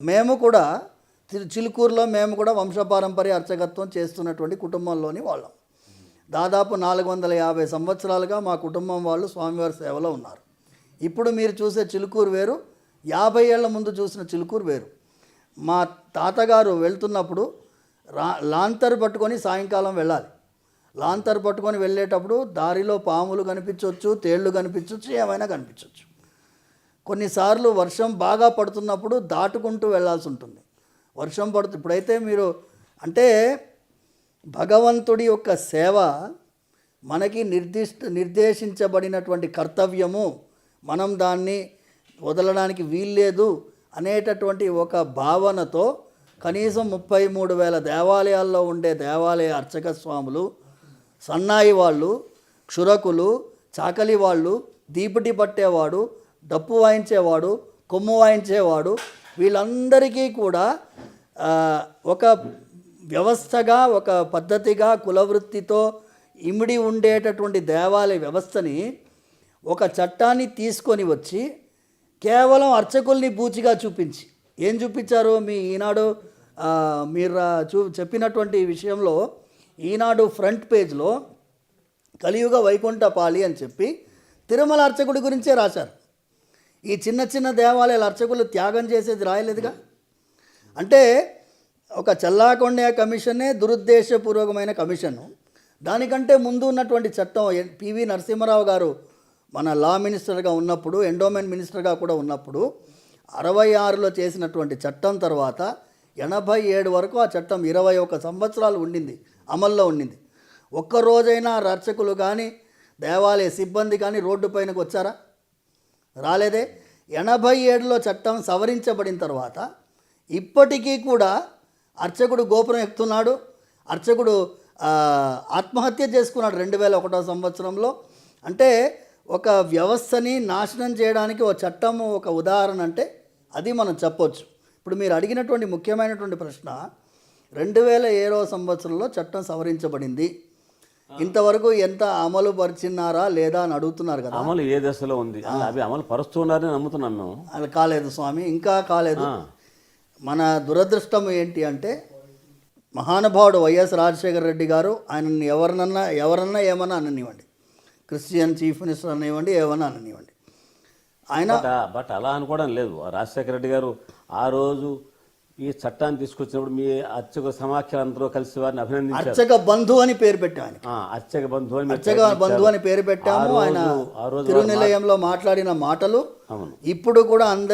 మేము కూడా చి- చిలుకూరులో మేము కూడా వంశపారంపర్య అర్చకత్వం చేస్తున్నటువంటి కుటుంబంలోని వాళ్ళం. దాదాపు నాలుగు వందల యాభై సంవత్సరాలుగా మా కుటుంబం వాళ్ళు స్వామివారి సేవలో ఉన్నారు. ఇప్పుడు మీరు చూసే చిలుకూరు వేరు యాభై ఏళ్ళ ముందు చూసిన చిలుకూరు వేరు. మా తాతగారు వెళ్తున్నప్పుడు రా లాంతర్ పట్టుకొని సాయంకాలం వెళ్ళాలి. లాంతర్ పట్టుకొని వెళ్ళేటప్పుడు దారిలో పాములు కనిపించవచ్చు తేళ్ళు కనిపించవచ్చు ఏమైనా కనిపించవచ్చు కొన్నిసార్లు వర్షం బాగా పడుతున్నప్పుడు దాటుకుంటూ వెళ్ళాల్సి ఉంటుంది. వర్షం పడుతు ఇప్పుడైతే మీరు అంటే భగవంతుడి యొక్క సేవ మనకి నిర్దిష్ట నిర్దేశించబడినటువంటి కర్తవ్యము. మనం దాన్ని వదలడానికి వీల్లేదు అనేటటువంటి ఒక భావనతో కనీసం ముప్పై మూడు వేల దేవాలయాల్లో ఉండే దేవాలయ అర్చక స్వాములు సన్నాయి వాళ్ళు క్షురకులు చాకలి వాళ్ళు దీపటి పట్టేవాడు డప్పు వాయించేవాడు కొమ్ము వాయించేవాడు వీళ్ళందరికీ కూడా ఒక వ్యవస్థగా ఒక పద్ధతిగా కులవృత్తితో ఇమిడి ఉండేటటువంటి దేవాలయ వ్యవస్థని ఒక చట్టాన్ని తీసుకొని వచ్చి కేవలం అర్చకుల్ని బూచిగా చూపించి. ఏం చూపించారు? మీ ఈనాడు మీరు రా- చూ చెప్పినటువంటి విషయంలో ఈనాడు ఫ్రంట్ పేజ్లో కలియుగ వైకుంఠపాలి అని చెప్పి తిరుమల అర్చకుడి గురించే రాశారు. ఈ చిన్న చిన్న దేవాలయాల అర్చకులు త్యాగం చేసేది రాయలేదుగా? అంటే ఒక చల్లాకొండ కమిషనే దురుద్దేశపూర్వకమైన కమిషను. దానికంటే ముందు ఉన్నటువంటి చట్టం ఎన్- పివి నరసింహారావు గారు మన లా మినిస్టర్గా ఉన్నప్పుడు ఎండోమెంట్ మినిస్టర్గా కూడా ఉన్నప్పుడు అరవై ఆరులో చేసినటువంటి చట్టం తర్వాత ఎనభై ఏడు వరకు ఆ చట్టం ఇరవై ఒక సంవత్సరాలు ఉండింది అమల్లో ఉండింది. ఒక్క రోజైనా కానీ దేవాలయ సిబ్బంది కానీ రోడ్డు పైనకు వచ్చారా? రాలేదే? ఎనభై ఏడులో చట్టం సవరించబడిన తర్వాత ఇప్పటికీ కూడా అర్చకుడు గోపురం ఎక్కుతున్నాడు. అర్చకుడు ఆత్మహత్య చేసుకున్నాడు రెండు వేల ఒకటో సంవత్సరంలో. అంటే ఒక వ్యవస్థని నాశనం చేయడానికి ఒక చట్టము ఒక ఉదాహరణ అంటే అది మనం చెప్పొచ్చు. ఇప్పుడు మీరు అడిగినటువంటి ముఖ్యమైనటువంటి ప్రశ్న రెండు వేల ఏడవ సంవత్సరంలో చట్టం సవరించబడింది. ఇంతవరకు ఎంత అమలు పరిచినారా లేదా అని అడుగుతున్నారు కదా. అమలు ఏ దశలో ఉంది? అవి అమలు పరుస్తున్నారని నమ్ముతున్నాం మేము. అది కాలేదు స్వామి ఇంకా కాలేదు. మన దురదృష్టం ఏంటి అంటే మహానుభావుడు వైఎస్ రాజశేఖర రెడ్డి గారు ఆయనని ఎవరినన్నా ఎవరన్నా ఏమన్నా అననివ్వండి. క్రిస్టియన్ చీఫ్ మినిస్టర్ అనివ్వండి ఏమన్నా అననివ్వండి. ఆయన బట్ అలా అనుకోవడం లేదు. రాజశేఖర రెడ్డి గారు ఆ రోజు ఈ చట్టాన్ని తీసుకొచ్చినప్పుడు మీ అర్చక సమాఖ్యలందరూ కలిసి వారిని అభినందించారు. అర్చక బంధు అని పేరు పెట్టాం అర్చక బంధు అని అర్చక బంధు అని పేరు పెట్టాము. ఆయన తిరునిలయంలో మాట్లాడిన మాటలు అవును. ఇప్పుడు కూడా అందరి